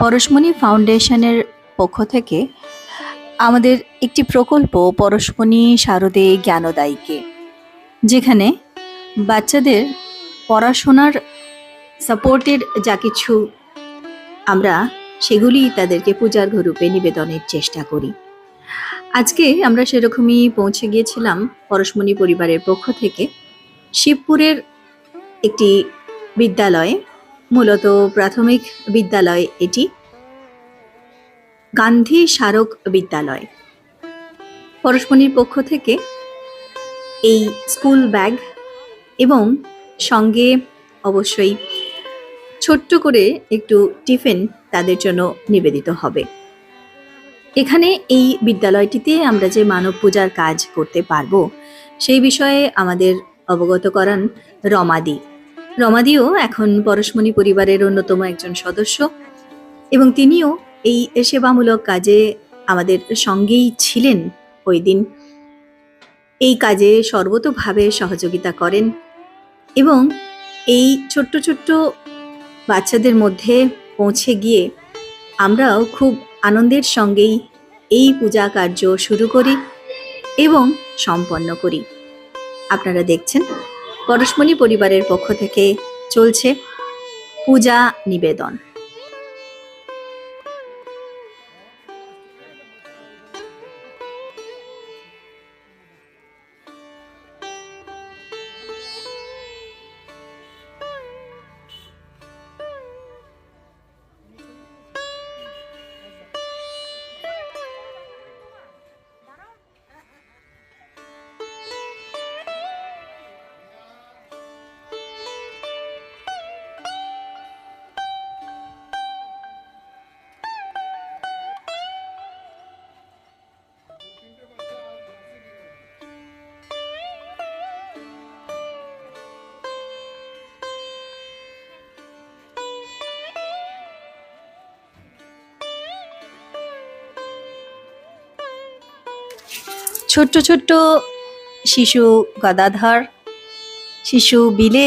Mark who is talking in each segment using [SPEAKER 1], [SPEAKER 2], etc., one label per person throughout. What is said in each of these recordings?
[SPEAKER 1] পরশমণি ফাউন্ডেশনের পক্ষ থেকে আমাদের একটি প্রকল্প পরশমণি শারদে জ্ঞানদায়ীকে, যেখানে বাচ্চাদের পড়াশোনার সাপোর্টের যা কিছু আমরা সেগুলি তাদেরকে পূজার রূপে নিবেদনের চেষ্টা করি। আজকে আমরা সেরকমই পৌঁছে গিয়েছিলাম পরশমণি পরিবারের পক্ষ থেকে শিবপুরের একটি বিদ্যালয়ে। মূলত প্রাথমিক বিদ্যালয় এটি। গান্ধী স্মারক বিদ্যালয়। পরশমণির পক্ষ থেকে এই স্কুল ব্যাগ এবং সঙ্গে অবশ্যই ছোট্ট করে একটু টিফিন তাদের জন্য নিবেদিত হবে। এখানে এই বিদ্যালয়টিতে আমরা যে মানব পূজার কাজ করতে পারব, সেই বিষয়ে আমাদের অবগত করান রমাদি। রমাদিও এখন পরশমণি পরিবারের অন্যতম একজন সদস্য এবং তিনিও এই সেবামূলক কাজে আমাদের সঙ্গেই ছিলেন ওই দিন। এই কাজে সর্বতোভাবে সহযোগিতা করেন এবং এই ছোট্ট ছোট্ট বাচ্চাদের মধ্যে পৌঁছে গিয়ে আমরাও খুব আনন্দের সঙ্গেই এই পূজা কার্য শুরু করি এবং সম্পন্ন করি। আপনারা দেখছেন পরশমণি পরিবারের পক্ষ থেকে চলছে পূজা নিবেদন। ছোট্ট ছোট্ট শিশু গদাধর, শিশু বিলে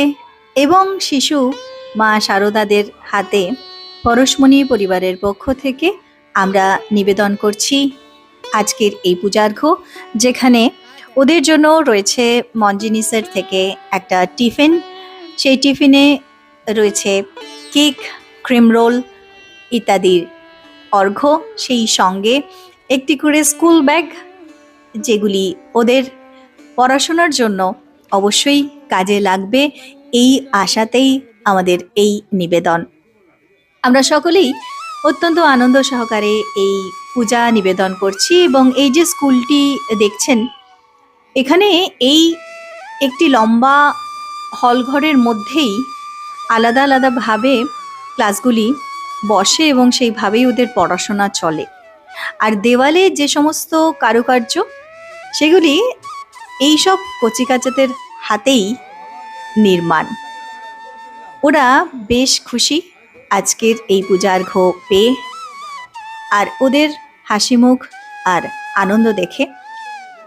[SPEAKER 1] এবং শিশু মা শারদাদের হাতে পরশমণি পরিবারের পক্ষ থেকে আমরা নিবেদন করছি আজকের এই পূজার্ঘ, যেখানে ওদের জন্য রয়েছে মঞ্জিনিসের থেকে একটা টিফিন। সেই টিফিনে রয়েছে কেক, ক্রিম রোল ইত্যাদির অর্ঘ্য। সেই সঙ্গে একটি করে স্কুল ব্যাগ যেগুলি ওদের পড়াশোনার জন্য অবশ্যই কাজে লাগবে, এই আশাতেই আমাদের এই নিবেদন। আমরা সকলেই অত্যন্ত আনন্দ সহকারে এই পূজা নিবেদন করছি এবং এই যে স্কুলটি দেখছেন, এখানে এই একটি লম্বা হলঘরের মধ্যেই আলাদা আলাদাভাবে ক্লাসগুলি বসে এবং সেইভাবেই ওদের পড়াশোনা চলে। আর দেওয়ালে যে সমস্ত কারুকার্য সেগুলি এইসব কচিকাচাদের হাতেই নির্মাণ। ওরা বেশ খুশি আজকের এই পূজার ঘো পেয়ে আর ওদের হাসি মুখ আর আনন্দ দেখে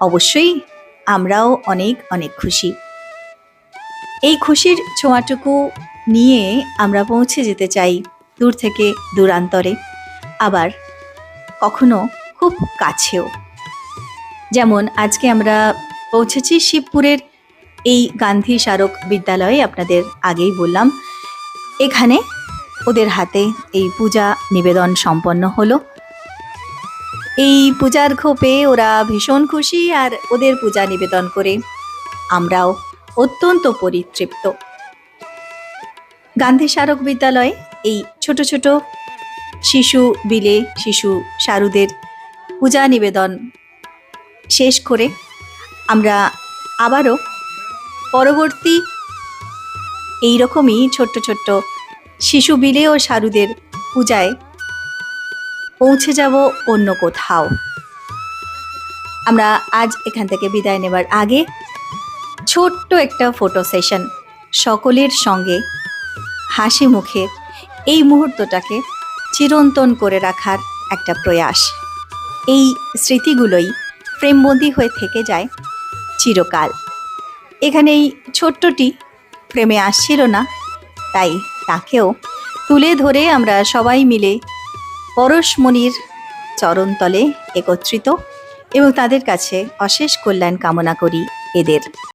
[SPEAKER 1] অবশ্যই আমরাও অনেক অনেক খুশি। এই খুশির ছোঁয়াটুকু নিয়ে আমরা পৌঁছে যেতে চাই দূর থেকে দূরান্তরে, আবার কখনো খুব কাছেও। যেমন আজকে আমরা পৌঁছেছি শিবপুরের এই গান্ধী স্মারক বিদ্যালয়ে, আপনাদের আগেই বললাম। এখানে ওদের হাতে এই পূজা নিবেদন সম্পন্ন হলো। এই পূজার খোপে ওরা ভীষণ খুশি আর ওদের পূজা নিবেদন করে আমরাও অত্যন্ত পরিতৃপ্ত। গান্ধী স্মারক বিদ্যালয়ে এই ছোট ছোট শিশু বিলে, শিশু সারুদের পূজা নিবেদন শেষ করে আমরা আবারও পরবর্তী এই রকমই ছোট্ট ছোট্ট শিশু বিলে ও সারুদের পূজায় পৌঁছে যাব অন্য কোথাও। আমরা আজ এখান থেকে বিদায় নেবার আগে ছোট্ট একটা ফটো সেশন সকলের সঙ্গে হাসি মুখে এই মুহূর্তটাকে চিরন্তন করে রাখার একটা প্রয়াস। এই স্মৃতিগুলোই ফ্রেমবন্দি হয়ে থেকে যায় চিরকাল। এখানে এই ছোট্টটি ফ্রেমে আসছিল না, তাই তাকেও তুলে ধরে আমরা সবাই মিলে পরশমণির চরণতলে একত্রিত এবং তাদের কাছে অশেষ কল্যাণ কামনা করি এদের।